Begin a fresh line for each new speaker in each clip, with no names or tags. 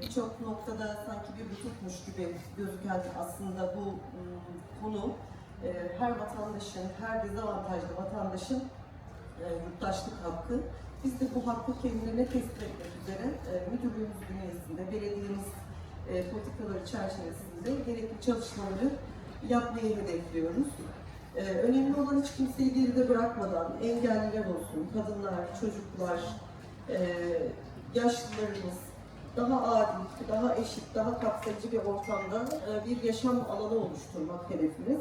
Birçok noktada sanki bir bütünmüş gibi gözüken aslında bu ım, konu e, her vatandaşın, her dezavantajlı vatandaşın e, yurttaşlık hakkı. Biz de bu hakkı kendilerine tespit etmek üzere e, müdürlüğümüz bünyesinde, belediyemiz politikaları çerçevesinde gerekli çalışmaları yapmayı hedefliyoruz. Önemli olan hiç kimseyi geride bırakmadan engelliler olsun, kadınlar, çocuklar, yaşlılarımız, daha adil, daha eşit, daha kapsayıcı bir ortamda e, bir yaşam alanı oluşturmak hedefimiz.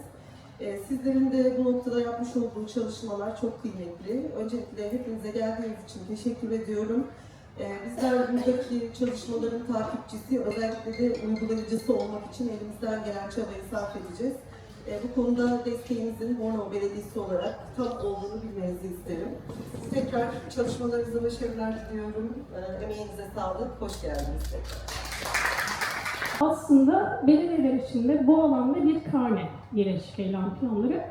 E, Sizlerin de bu noktada yapmış olduğu çalışmalar çok kıymetli. Öncelikle hepinize geldiğiniz için teşekkür ediyorum. E, Bizler buradaki çalışmaların takipçisi, özellikle de uygulayıcısı olmak için elimizden gelen çabayı sarf edeceğiz. E, Bu konuda desteğinizin Bornova Belediyesi olarak tam olduğunu bilmenizi isterim. Tekrar çalışmalarınıza başarılar diliyorum. E, Emeğinize sağlık, hoş geldiniz tekrar.
Aslında belediyeler içinde bu alanda bir karne yerleşik eylem planları.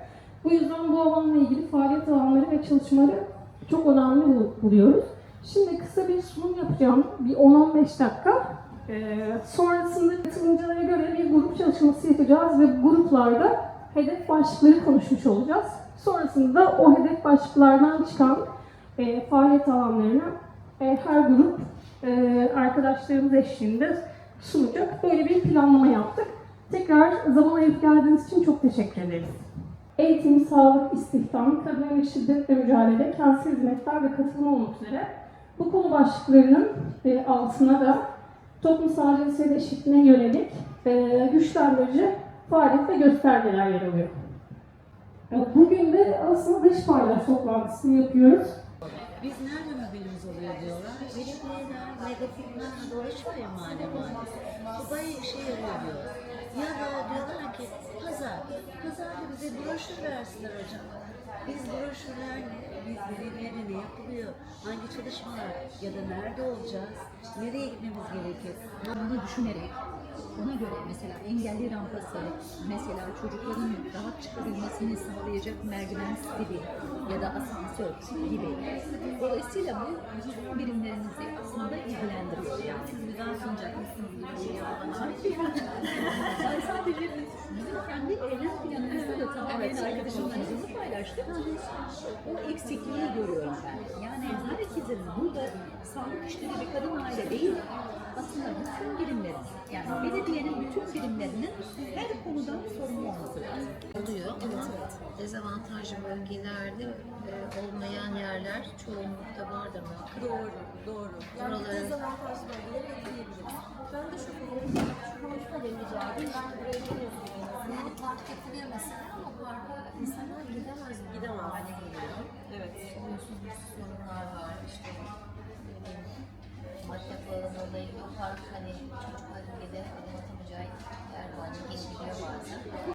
Bu yüzden bu alanla ilgili faaliyet alanları ve çalışmaları çok önemli bul- buluyoruz. Şimdi kısa bir sunum yapacağım, bir 10-15 dakika. Ee, sonrasında katılımcılara göre bir grup çalışması yapacağız ve gruplarda hedef başlıkları konuşmuş olacağız. Sonrasında da o hedef başlıklardan çıkan e, faaliyet alanlarını e, her grup e, arkadaşlarımız eşliğinde sunacak. Böyle bir planlama yaptık. Tekrar zaman ayırıp geldiğiniz için çok teşekkür ederiz. Eğitim, sağlık, istihdam, kadın ve şiddetle mücadele, kentsel hizmetler ve katılım olmak üzere bu konu başlıklarının e, altına da toplumsal cinsiyet eşitliğine yönelik e, güçlendirici faaliyet ve göstergeler yer alıyor. Bugün de aslında dış paylaş toplantısını yapıyoruz.
Biz nereden haberimiz oluyor diyorlar. Belediyeler, megafonlar dolaşıyor ya mahalle mahalle. Bu bayağı işe yarıyor diyor. Ya da diyorlar ki pazar, pazarda bize broşür versinler hocam. Biz broşürlerle, biz belediyede ne yapılıyor, hangi çalışmalar ya da nerede olacağız, nereye gitmemiz gerekir.
Bunu düşünerek ona göre mesela engelli rampası, mesela çocukların rahat çıkabilmesini sağlayacak merdiven stili ya da asansör gibi. Dolayısıyla bu bütün birimlerimizi aslında ilgilendiriyor. Yani siz daha sunacak mısınız gibi ben sadece bizim kendi eylem planımızda da tamamen arkadaşımlarımızla paylaştık. O eksikliği görüyorum ben. Yani herkesin burada sağlık işleri bir kadın aile değil, aslında bütün birimlerin, yani belediyenin bütün birimlerinin her konudan sorumlu olması lazım.
Oluyor ama dezavantajlı bölgelerde e, olmayan yerler çoğunlukta vardır mı?
Doğru, doğru. Yani
Oraları-
dezavantajlı bölgeleri ekleyebiliriz. Ben de şu konuda, şu konuşma rica edeyim. Ben buraya geliyorsun. Yani park getiriyor mesela ama parka insanlar gidemez. park
hani
çocukların gezerek atamayacağı yer var, geçiliyor bazen.